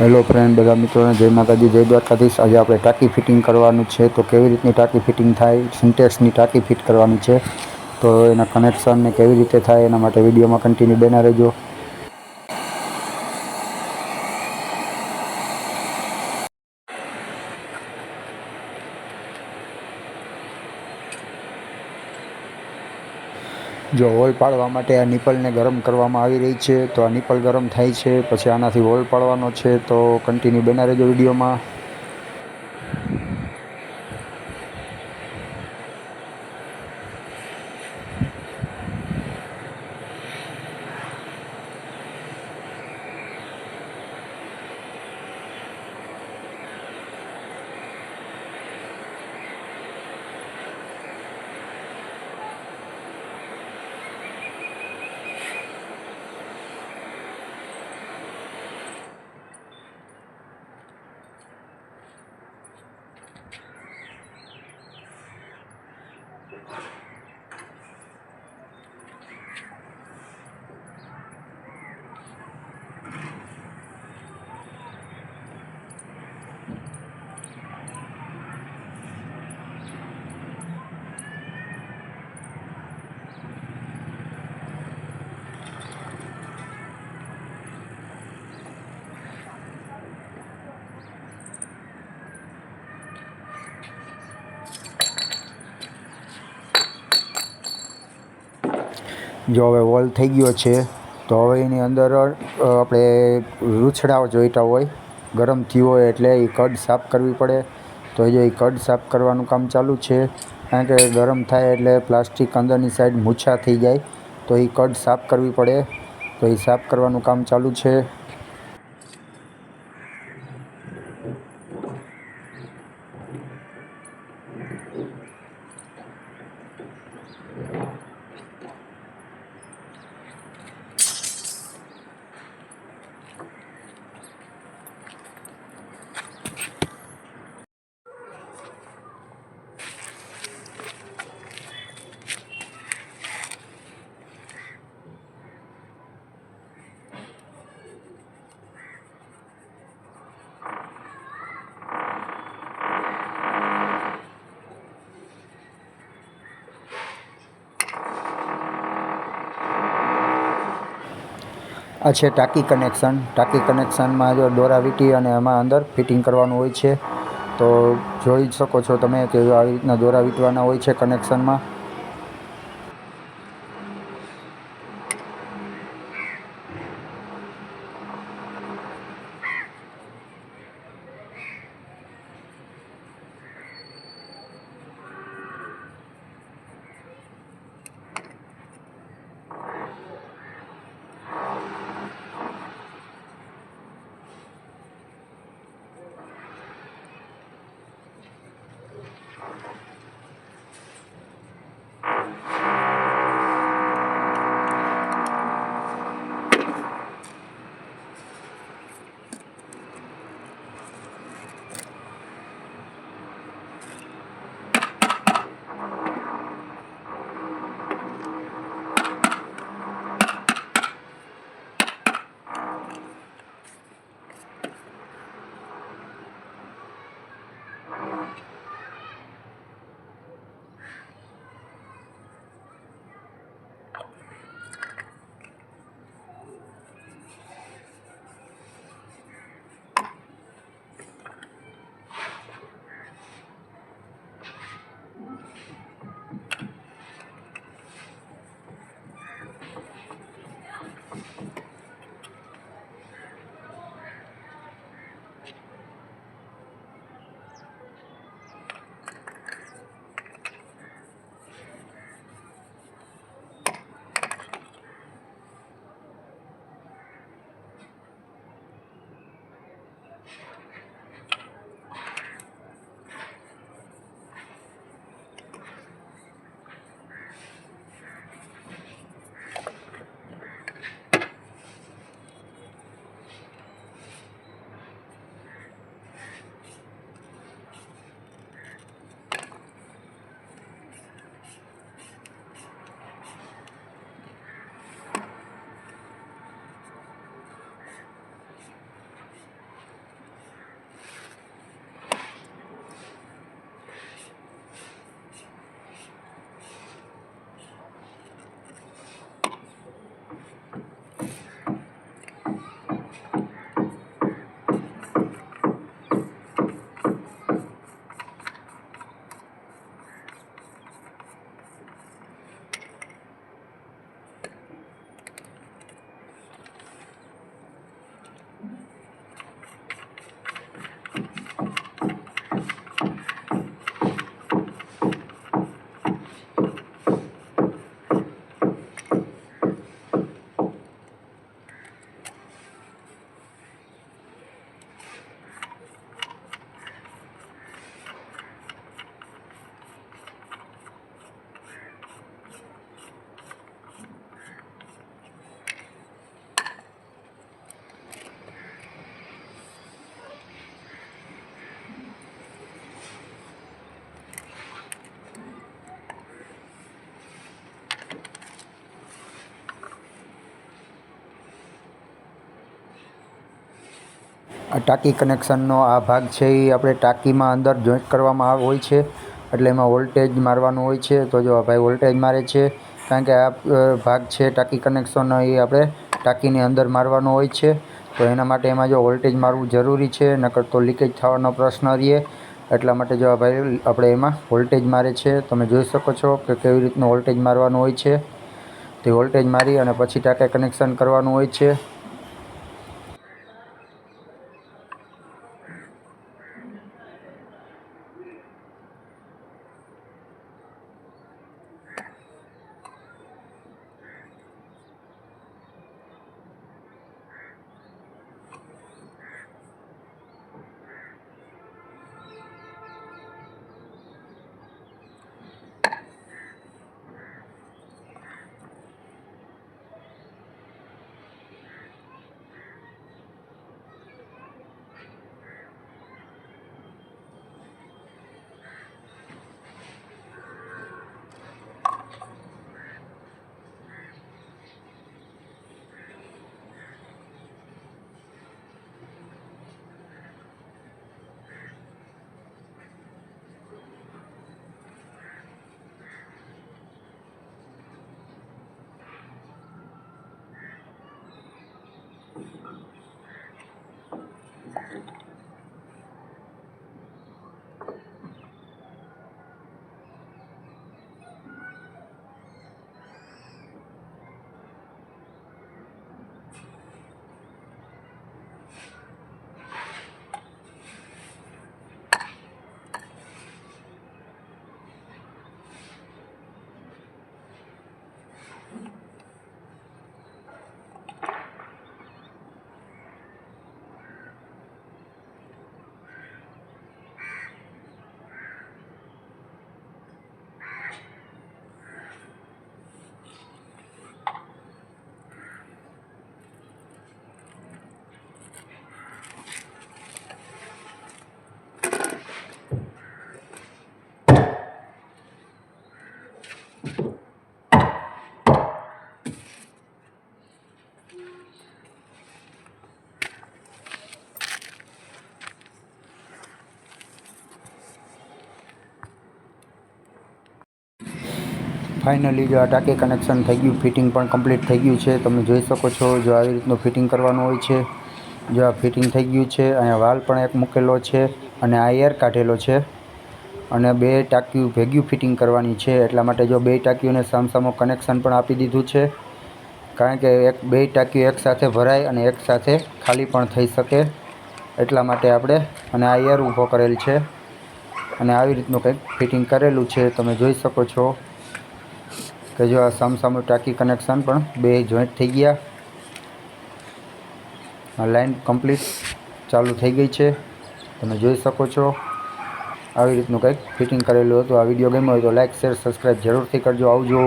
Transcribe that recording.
Hello friend બધા મિત્રોને જય માતાજી, જય દ્વારકાધીશ. આજે આપણે ટાંકી ફિટિંગ કરવાનું છે. તો કેવી રીતની ટાંકી ફિટિંગ થાય? સિન્ટેક્સની ટાંકી ફિટ કરવાની છે. તો એના કનેક્શનને કેવી રીતે થાય એના માટે વિડીયોમાં કન્ટિન્યુ બના રહેજો. જો હોલ પાડવા માટે આ નિપલને ગરમ કરવામાં આવી રહી છે, તો આ નિપલ ગરમ થાય છે, પછી આનાથી હોલ પાડવાનો છે, તો કન્ટિન્યુ બના રહેજો વિડીયોમાં. જો હવે વોલ થઈ ગયો છે, તો હવે એની અંદર આપણે રૂછડાઓ જોઈતા હોય, ગરમ થયું હોય એટલે એ કડ સાફ કરવી પડે. તો એ કડ સાફ કરવાનું કામ ચાલુ છે, કારણ કે ગરમ થાય એટલે પ્લાસ્ટિક અંદરની સાઈડ મૂછા થઈ જાય, તો એ કડ સાફ કરવી પડે. તો એ સાફ કરવાનું કામ ચાલુ છે. આ છે ટાંકી કનેક્શન. ટાંકી કનેક્શનમાં જો દોરા વીંટી અને એમાં અંદર ફિટિંગ કરવાનું હોય છે. તો જોઈ શકો છો તમે કે આવી રીતના દોરા વીંટવાના હોય છે કનેક્શનમાં. ટાંકી કનેક્શનનો આ ભાગ છે એ આપણે ટાંકીમાં અંદર જોઈન્ટ કરવામાં હોય છે. એટલે એમાં વોલ્ટેજ મારવાનું હોય છે. તો જો આ ભાઈ વોલ્ટેજ મારે છે, કારણ કે આ ભાગ છે ટાંકી કનેક્શન એ આપણે ટાંકીની અંદર મારવાનો હોય છે. તો એના માટે એમાં જો વોલ્ટેજ મારવું જરૂરી છે, નકર તો લીકેજ થવાનો પ્રશ્ન રહે એટલા માટે જો આ ભાઈ આપણે એમાં વોલ્ટેજ મારે છે, તમે જોઈ શકો છો કે કેવી રીતનું વોલ્ટેજ મારવાનું હોય છે. તે વોલ્ટેજ મારી અને પછી ટાંકે કનેક્શન કરવાનું હોય છે. ફાઇનલી જો આ ટાંકી કનેક્શન થઈ ગયું ફિટિંગ પણ કમ્પ્લીટ થઈ ગયું છે. તમે જોઈ શકો છો, જો આવી રીતનું ફિટિંગ કરવાનું હોય છે, જો આ ફિટિંગ થઈ ગયું છે, અહીંયા વાલ પણ એક મૂકેલો છે અને આ એર કાઢેલો છે. અને બે ટાંકીઓ ભેગ્યું ફિટિંગ કરવાની છે, એટલા માટે જો બે ટાંકીઓને સામસામો કનેક્શન પણ આપી દીધું છે. કારણ કે એક, બે ટાંકીઓ એકસાથે ભરાય અને એકસાથે ખાલી પણ થઈ શકે. એટલા માટે આપણે અને આ એર ઊભો કરેલ છે. અને આવી રીતનું કંઈક ફિટિંગ કરેલું છે, તમે જોઈ શકો છો. કે જો આ સામસામું ટાંકી કનેક્શન પણ બે જોઈન્ટ થઈ ગયા. આ લાઈન કમ્પ્લીટ ચાલુ થઈ ગઈ છે. તમે જોઈ શકો છો. આવી રીતનું કંઈક ફિટિંગ કરેલું હતું. આ વીડિયો ગમ્યો હોય તો લાઇક શેર સબસ્ક્રાઈબ જરૂરથી કરજો. આવજો.